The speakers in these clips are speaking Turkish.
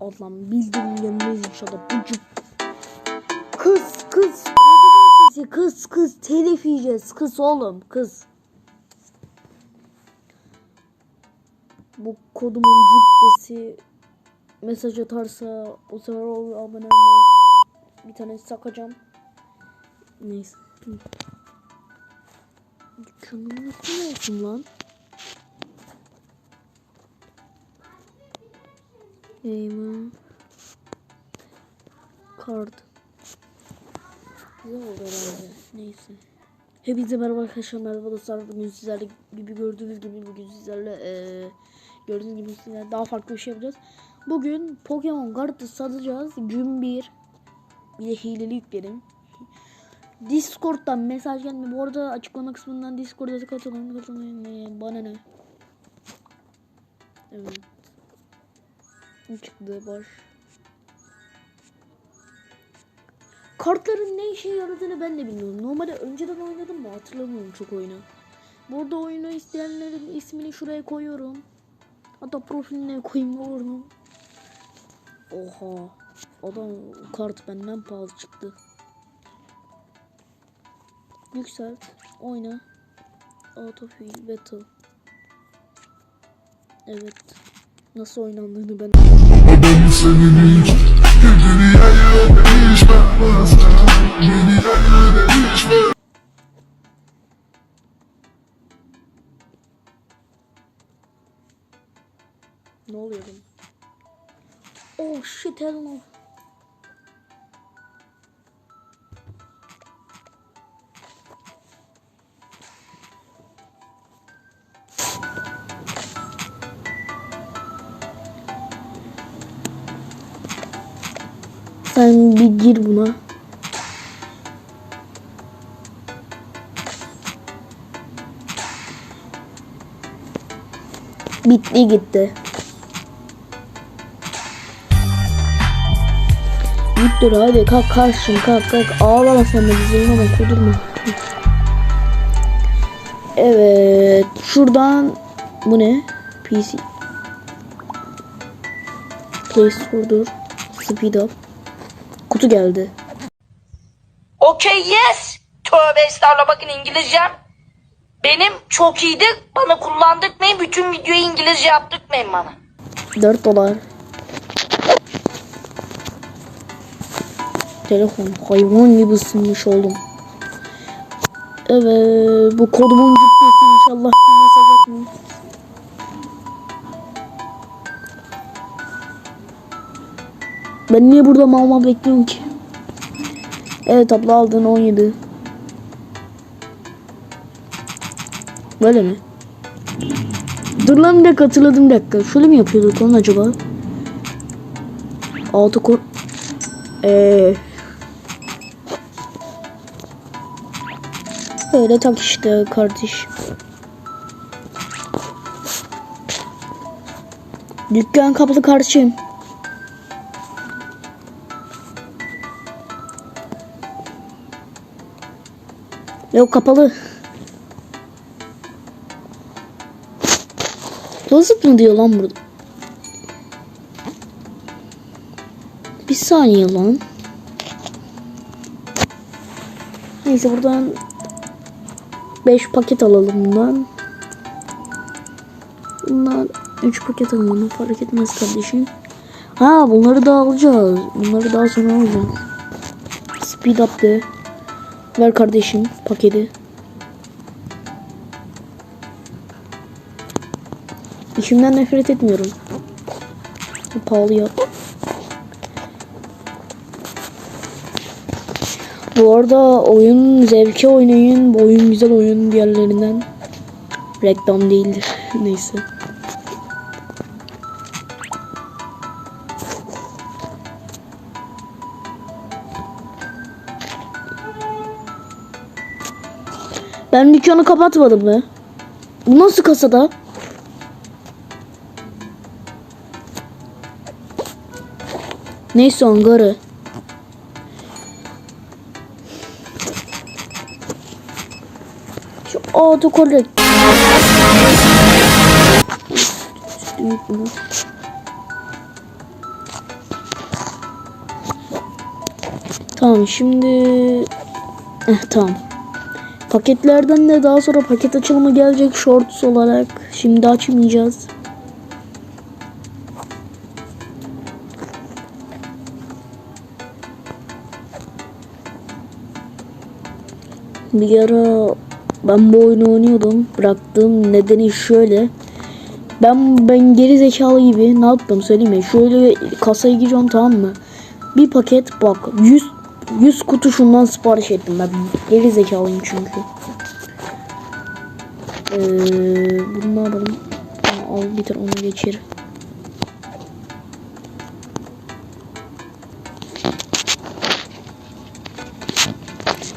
Allah'ım bildiğin gelmez inşallah. Bucuk. Kız kız. Sesi kız kız telif yiyeceğiz. Kız oğlum kız. Bu kodumun cübbesi mesaj atarsa o sefer o abone olmaz. Bir tane sakacağım. Neyse. Dükkanım nasıl olsun lan? Eyvah. Kart. Güzel oldu herhalde. Neyse. Hepinize merhaba arkadaşlar. Merhaba dostlar. Bugün sizlerle gibi gördüğünüz gibi bugün sizlerle eee gördüğünüz gibi sizlerle daha farklı bir şey yapacağız. Bugün Pokemon kartı satacağız. Gün 1. Bir de hileli yükledim. Discord'dan mesaj gelmiyor. Bu arada açıklama kısmından Discord'a katılın. Katılın. Ee, Bana ne? Evet. Çıktı baş. Kartların ne işe yaradığını ben de bilmiyorum. Normalde önceden oynadım mı hatırlamıyorum çok oyunu. Burada oyunu isteyenlerin ismini şuraya koyuyorum. Hatta profiline koyayım olur mu? Oha. Adam kart benden pahalı çıktı. Yükselt. Oyna. Autofill Battle. Evet. Nasıl oynandığını ben Ben senin hiç Kendini yerine değişmez Beni yerine değişmez Ne oluyor benim? Oh shit hell no. Sen bir gir buna. Bitti gitti. Victor hadi kalk karşım kalk kalk ağlama sen de güzelim ama kudurma. Evet şuradan bu ne? PC. Play Store'dur. Speed up. Kutu geldi. Okay yes. Tövbe estağfurullah bakın İngilizcem. Benim çok iyiydi. Bana kullandırmayın. Bütün videoyu İngilizce yaptırmayın bana. 4 dolar. Telefon hayvan gibi ısınmış oğlum. Evet bu kodumun cübbesi inşallah Ben niye burada mal mal bekliyorum ki? Evet abla aldın 17. Böyle mi? Dur lan bir dakika hatırladım bir dakika. Şöyle mi yapıyorduk lan acaba? Altı kor... Eee... Öyle tak işte kardeş. Dükkan kapalı kardeşim. Yok kapalı. Closet mı diyor lan burada? Bir saniye lan. Neyse buradan 5 paket alalım bundan. Bundan 3 paket alalım fark etmez kardeşim. Ha bunları da alacağız. Bunları daha sonra alacağız. Speed up de. Ver kardeşim paketi. İşimden nefret etmiyorum. Pahalı ya. Bu arada oyun zevke oynayın. Bu oyun güzel oyun diğerlerinden. Reklam değildir. Neyse. Ben dükkanı kapatmadım be. Bu nasıl kasada? Neyse ongarı. Şu autocorrect. Tamam şimdi... Eh, tamam. Paketlerden de daha sonra paket açılımı gelecek shorts olarak. Şimdi açmayacağız. Bir ara ben bu oyunu oynuyordum. Bıraktığım nedeni şöyle. Ben ben geri zekalı gibi ne yaptım söyleyeyim mi? Şöyle kasaya giriyorum tamam mı? Bir paket bak 100 100 kutu şundan sipariş ettim ben. Geri zekalıyım çünkü. Ee, bunu ne yapalım? Al tane onu geçir.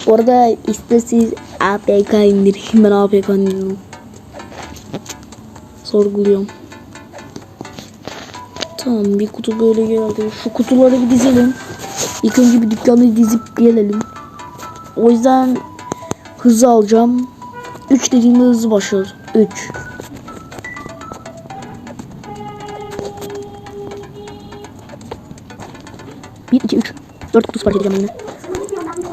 Bu arada isterseniz APK indireyim. Ben APK indiriyorum. Sorguluyorum. Tamam bir kutu böyle geldi. Şu kutuları bir dizelim. İlk önce bir dükkanı dizip gelelim. O yüzden hızlı alacağım. 3 dediğimde hızlı başlıyoruz. 3 1, 2, 3 4 kutu sipariş edeceğim yine.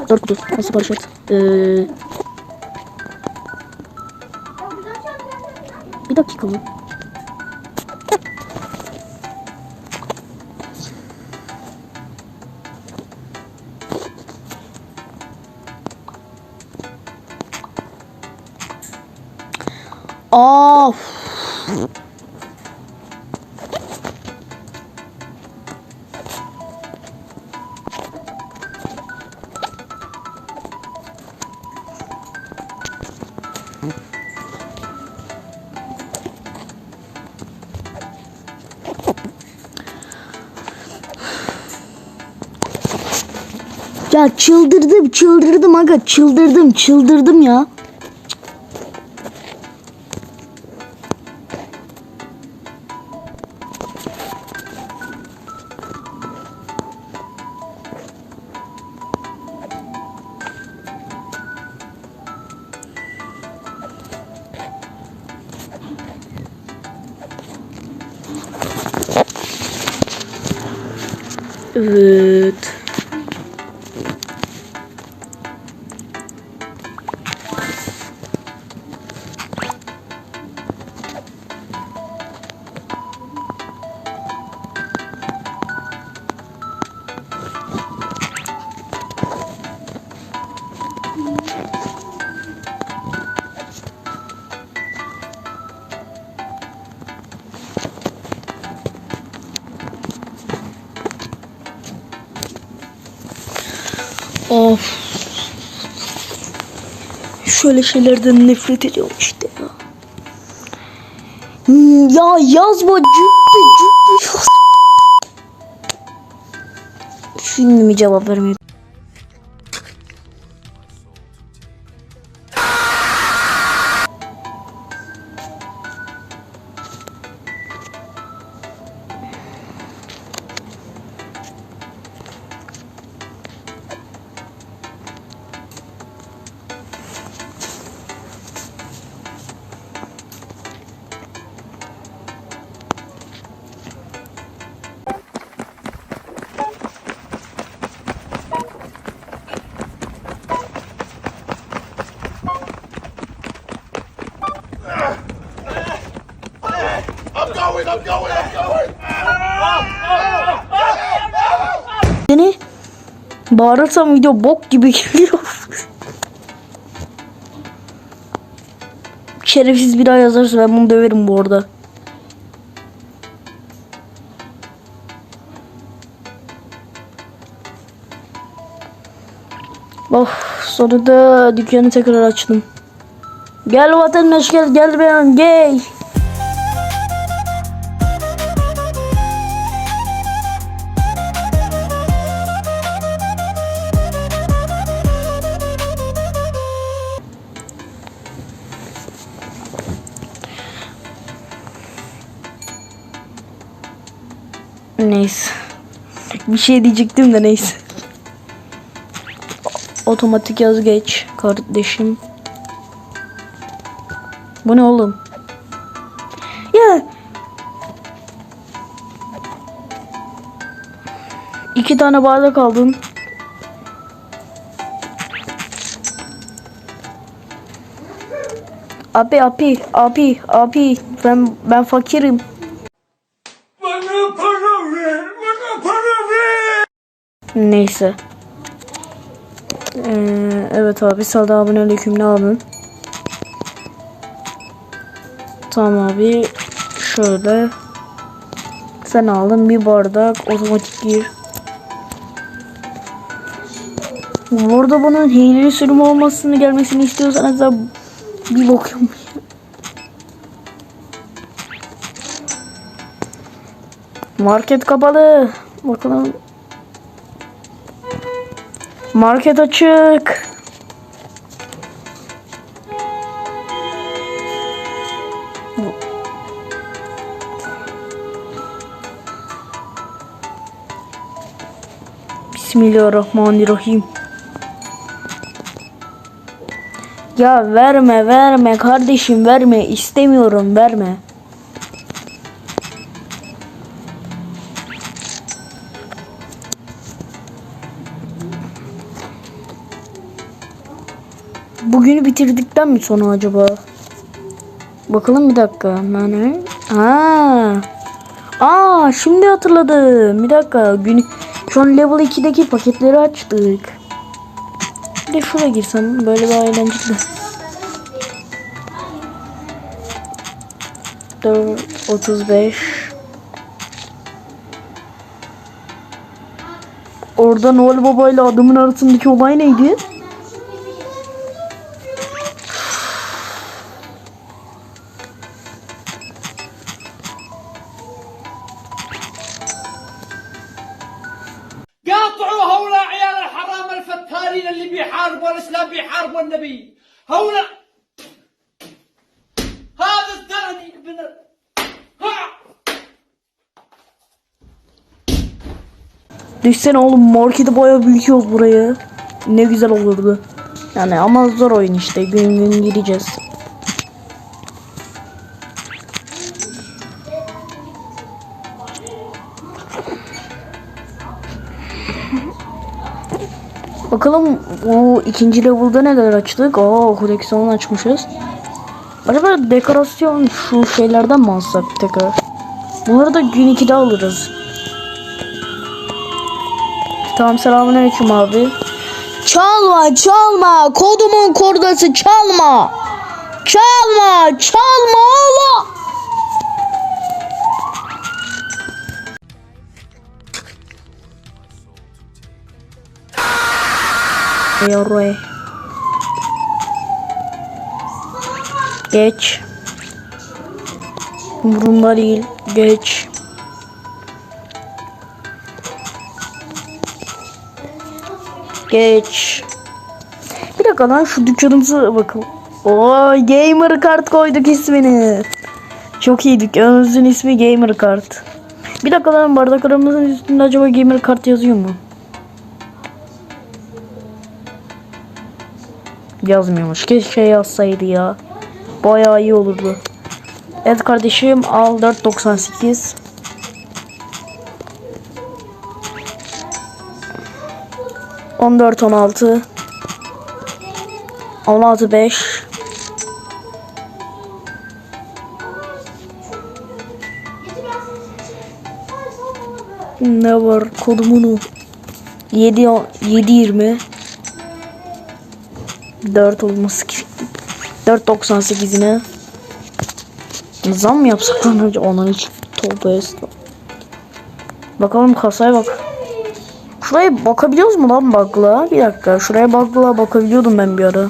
4 kutu. Nasıl sipariş et? Ee, bir dakika mı? Ya çıldırdım, çıldırdım aga, çıldırdım, çıldırdım ya. Evet. Şöyle şeylerden nefret ediyorum işte ya. Ya yazma cübbü cübbü yaz. Şimdi mi cevap vermiyor? Bağırırsam video bok gibi geliyor. Şerefsiz bir daha yazarsa ben bunu döverim bu arada. Of sonunda dükkanı tekrar açtım. Gel vatandaş gel gel beyan gel. Bir şey diyecektim de neyse. Otomatik yaz geç kardeşim. Bu ne oğlum? Ya. İki tane bardak aldım. Abi abi abi abi ben ben fakirim. Neyse. Ee, evet abi sana abone aleyküm ne yapın? Tamam abi. Şöyle. Sen aldın bir bardak otomatik gir. Burada bunun hileli sürüm olmasını gelmesini istiyorsanız da bir bakıyorum. Market kapalı. Bakalım. Market açık. Bismillahirrahmanirrahim. Ya verme verme kardeşim verme istemiyorum verme. Bugünü bitirdikten mi sonra acaba? Bakalım bir dakika. Yani ha. Aa şimdi hatırladım. Bir dakika. Gün şu an level 2'deki paketleri açtık. Bir de şuraya girsem böyle daha eğlenceli. 4 35 Orada Noel Baba ile adamın arasındaki olay neydi? النبي هؤلاء هذا الثاني ابن ال- ها Düşsene oğlum marketi bayağı büyütüyoruz burayı. Ne güzel olurdu. Yani ama zor oyun işte. Gün gün gireceğiz. Bakalım o ikinci level'da neler açtık? Aa koleksiyon açmışız. Acaba dekorasyon şu şeylerden mi alsak tekrar? Bunları da gün 2'de alırız. Tamam selamünaleyküm abi. Çalma çalma kodumun kordası çalma. Çalma çalma oğlum. Yorue. Geç. Umurumda değil. Geç. Geç. Bir dakika lan şu dükkanımıza bakalım. Oo gamer kart koyduk ismini. Çok iyi dükkanımızın ismi gamer kart. Bir dakika lan bardaklarımızın üstünde acaba gamer kart yazıyor mu? Yazmıyormuş. Keşke yazsaydı ya. Bayağı iyi olurdu. Evet kardeşim al 4.98. On dört on altı on altı beş Ne var kodumunu 7 7 20 4 olması ki 4.98'ine Zam mı yapsak lan önce onun için Tövbe estağfurullah. Bakalım kasaya bak Şuraya bakabiliyoruz mu lan bug'la? Bir dakika şuraya bug'la bakabiliyordum ben bir ara.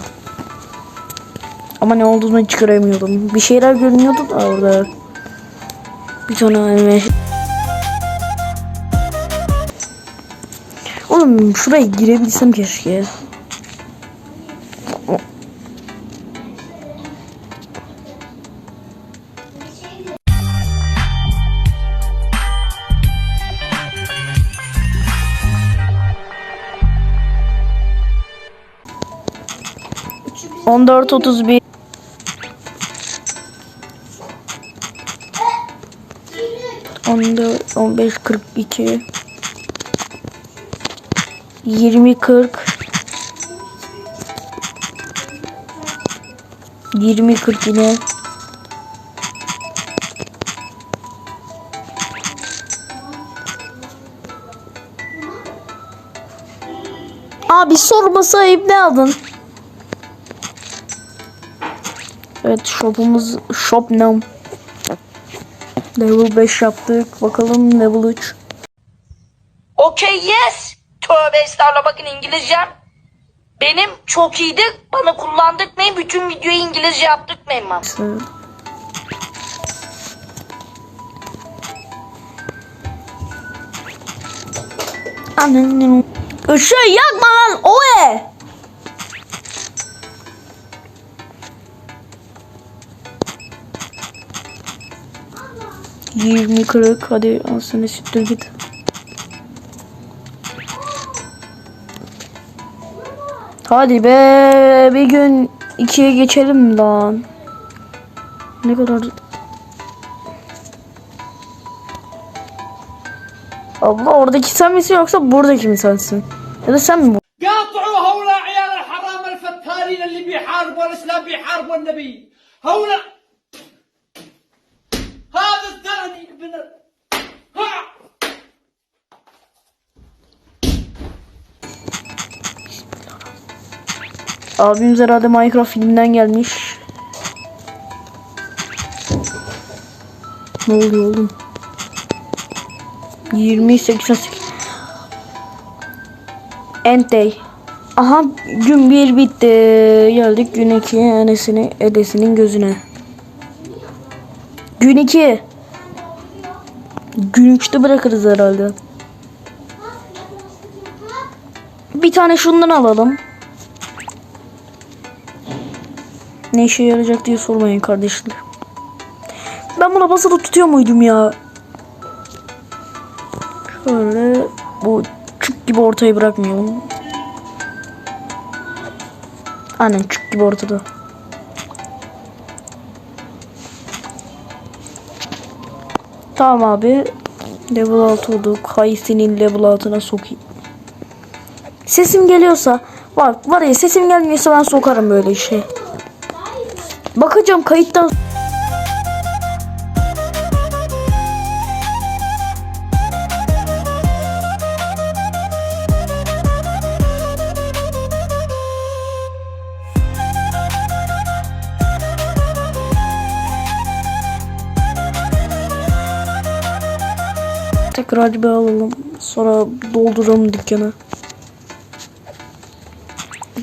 Ama ne olduğunu çıkaramıyordum. Bir şeyler görünüyordu da orada. Bir tane anime. Oğlum şuraya girebilsem keşke. On dört otuz bir. On dört, on beş, kırk iki. Yirmi, kırk. 20 40 yine. Abi sorması ayıp ne aldın? Evet shopumuz shop now. Level 5 yaptık. Bakalım level 3. Okay yes. Tövbe estağfurullah bakın İngilizcem. Benim çok iyiydi. Bana kullandık kullandırtmayın. Bütün videoyu İngilizce yaptırtmayın bana. Evet. Annenin. Işığı yakma lan. Oe. 20 kırık hadi al seni siktir git. Hadi be bir gün ikiye geçelim lan. Ne kadar Abla oradaki sen misin yoksa buradaki mi sensin? Ya da sen mi bu? قاطعوا هؤلاء عيال الحرام الفتالين اللي بيحاربوا الاسلام بيحاربوا النبي هؤلاء Beni... Ha! Abimiz herhalde Minecraft filminden gelmiş. Ne oluyor oğlum? 2088 End. Aha gün bir bitti. Geldik gün 2 enesini, edesinin gözüne. Gün 2. Gün üçte bırakırız herhalde. Bir tane şundan alalım. Ne işe yarayacak diye sormayın kardeşler. Ben buna basılı tutuyor muydum ya? Şöyle bu çük gibi ortayı bırakmayalım. Aynen çük gibi ortada. Tamam abi. Level 6 olduk. Hay senin level altına sokayım. Sesim geliyorsa bak var ya sesim gelmiyorsa ben sokarım böyle işe. Bakacağım kayıttan Bir alalım. Sonra dolduralım dükkanı.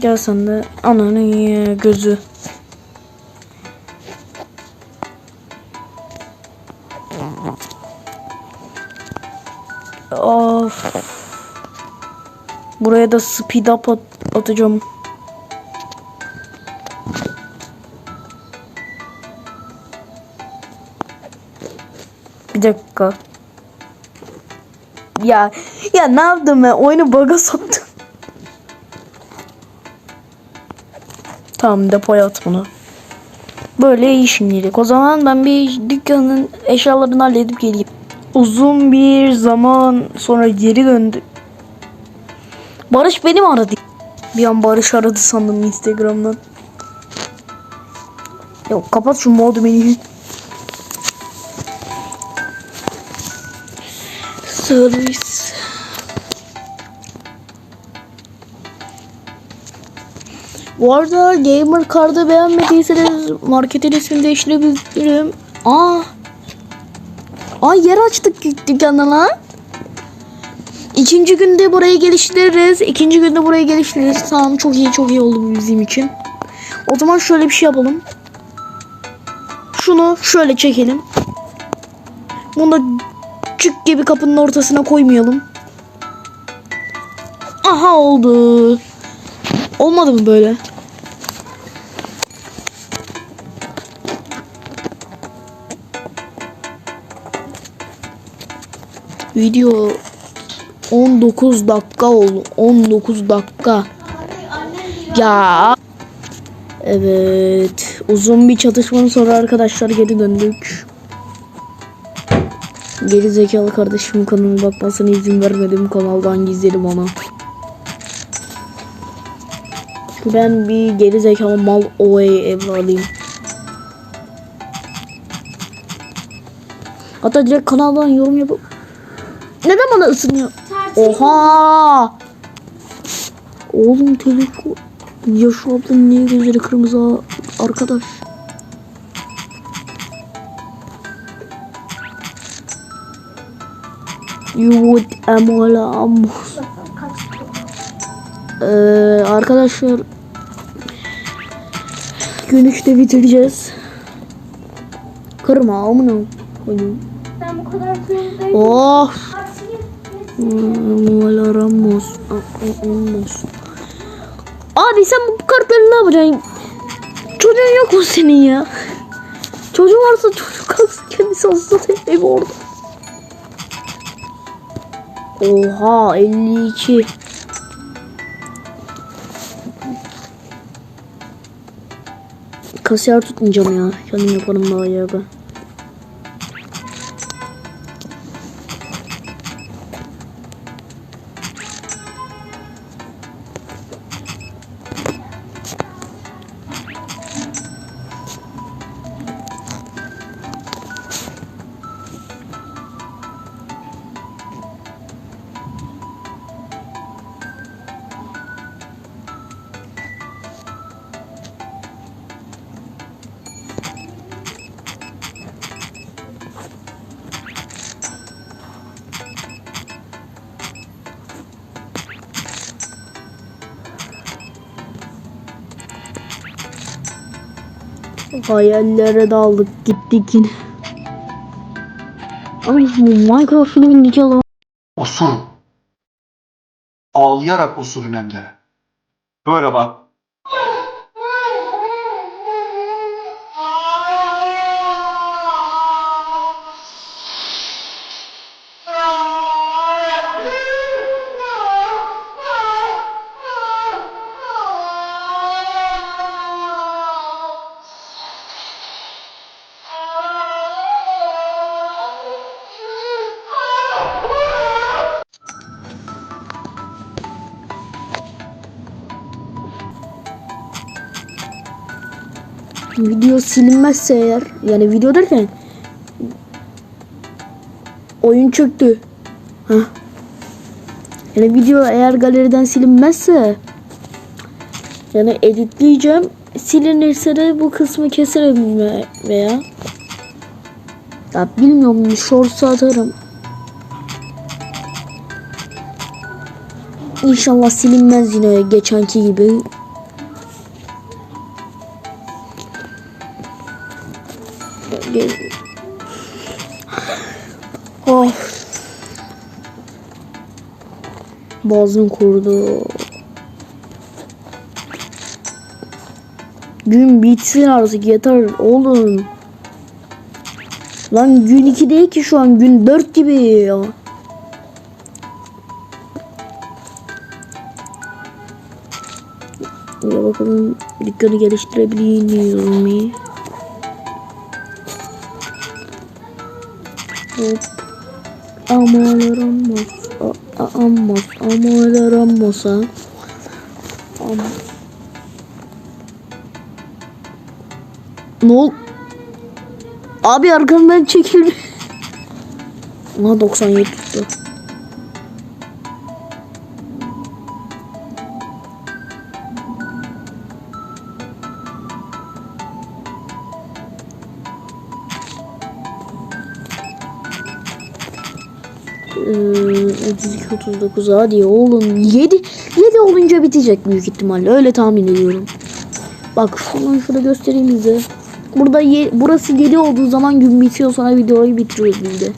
Gel sen de ananın gözü. Of. Buraya da speed up at- atacağım. Bir dakika. Ya ya ne yaptım ben? Oyunu bug'a soktum. Tamam depoya at bunu. Böyle iyi şimdilik. O zaman ben bir dükkanın eşyalarını halledip geleyim. Uzun bir zaman sonra geri döndü. Barış beni mi aradı? Bir an Barış aradı sandım Instagram'dan. Yok kapat şu modu beni. Servis. Bu arada Gamer Card'ı beğenmediyseniz marketin ismini değiştirebilirim. Aa. Aa yer açtık dük- dükkanda lan. İkinci günde burayı geliştiririz. İkinci günde burayı geliştiririz. Tamam çok iyi çok iyi oldu bu bizim için. O zaman şöyle bir şey yapalım. Şunu şöyle çekelim. Bunu da çık gibi kapının ortasına koymayalım. Aha oldu. Olmadı mı böyle? Video 19 dakika oldu. 19 dakika. Ya. Evet. Uzun bir çatışmanın sonra arkadaşlar geri döndük. Geri zekalı kardeşimin kanalına bakmasına izin vermedim. Kanaldan gizledim ona. Ben bir geri zekalı mal OA evladıyım. Hatta direkt kanaldan yorum yapıp neden bana ısınıyor? Oha! Oğlum telefon. Ya şu ablanın niye gözleri kırmızı arkadaş? You would amos. Ee, arkadaşlar gün 3'te bitireceğiz. Kırma amına koyayım. Ben bu kadar. Oh! Amola ramos. Amos. Abi sen bu kartları ne yapacaksın? Çocuğun yok mu senin ya? Çocuğu varsa çocuk kalsın kendisi olsa evi orada. Oha 52. Kasiyer tutmayacağım ya. Kendim yaparım daha iyi abi. Hayallere daldık gittik yine. Ama bu Minecraft filmindeki adam Osur. Ağlayarak osurun hem de. Böyle bak. Video silinmezse eğer yani video derken oyun çöktü. Hah. Yani video eğer galeriden silinmezse yani editleyeceğim. Silinirse de bu kısmı keserim ve- veya ya bilmiyorum shorts'a atarım. İnşallah silinmez yine geçenki gibi. Boğazım kurudu. Gün bitsin artık yeter oğlum. Lan gün 2 değil ki şu an gün 4 gibi ya. Ya bakalım dükkanı geliştirebiliyor muyum? Hop. Amalar amos. A- a- Amos. Amalar amos ha. Am. Ne ol? Abi arkamdan çekildi. Aha 97 tuttu. 39 hadi oğlum 7 7 olunca bitecek büyük ihtimalle öyle tahmin ediyorum. Bak şunu şurada göstereyim size. Burada ye, burası 7 olduğu zaman gün bitiyor sonra videoyu bitiriyoruz biz de.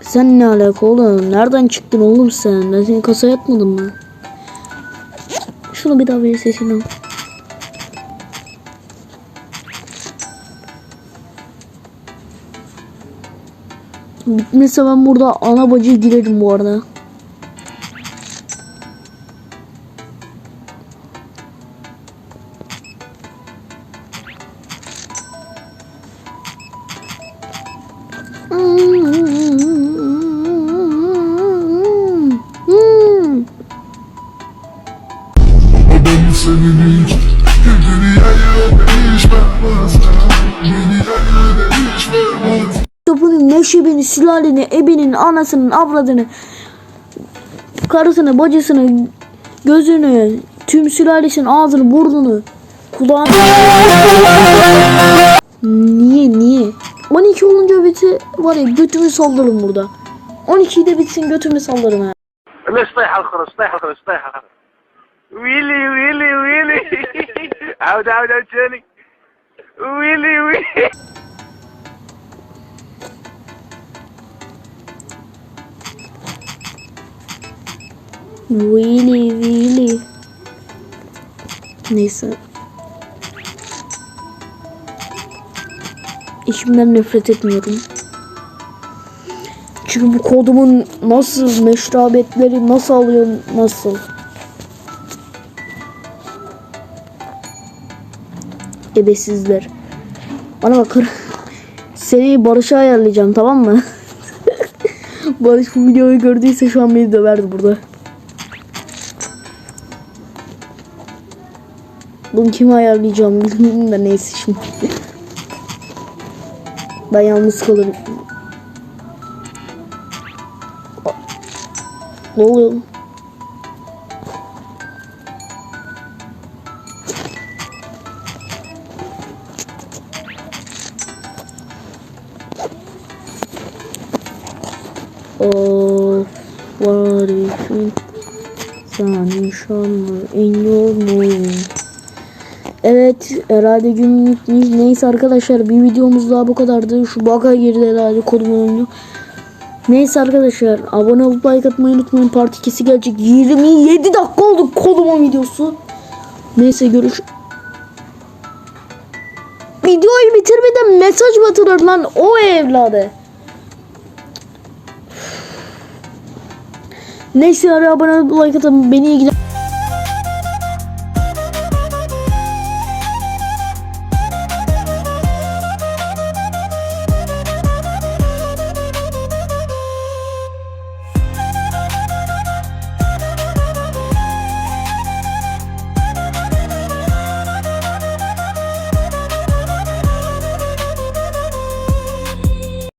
Sen ne alaka oğlum? Nereden çıktın oğlum sen? Ben seni kasaya atmadım mı? Şunu bir daha ver sesini. al. Bitmese ben burada ana bacı girerim bu arada. Topunun neşebini, sülaleni, ebinin, anasının, avradını, karısını, bacısını, gözünü, tüm sülalesinin ağzını, burnunu, kulağını... Niye, niye? 12 olunca biti var ya götümü sallarım burada. 12'de bitsin götümü sallarım ha. Willy, Willy, Willy. out, out, out, Johnny. Willy, Willy. Willy, Willy. Neyse. İşimden nefret etmiyorum. Çünkü bu kodumun nasıl meşrabetleri nasıl alıyor nasıl? Ebesizler. Bana bakır. Seni Barış'a ayarlayacağım tamam mı? Barış bu videoyu gördüyse şu an beni döverdi burada. Bunu kime ayarlayacağım bilmiyorum da neyse şimdi. Ben yalnız kalırım. Ne oluyor? İn your moon? Evet herhalde günlük neyse arkadaşlar bir videomuz daha bu kadardı. Şu baka girdi herhalde kodumun oyunu. Neyse arkadaşlar abone olup like atmayı unutmayın. Part 2'si gelecek. 27 dakika oldu kodumun videosu. Neyse görüş. Videoyu bitirmeden mesaj batırır lan o evladı. Neyse abone olup like atın. Beni ilgilen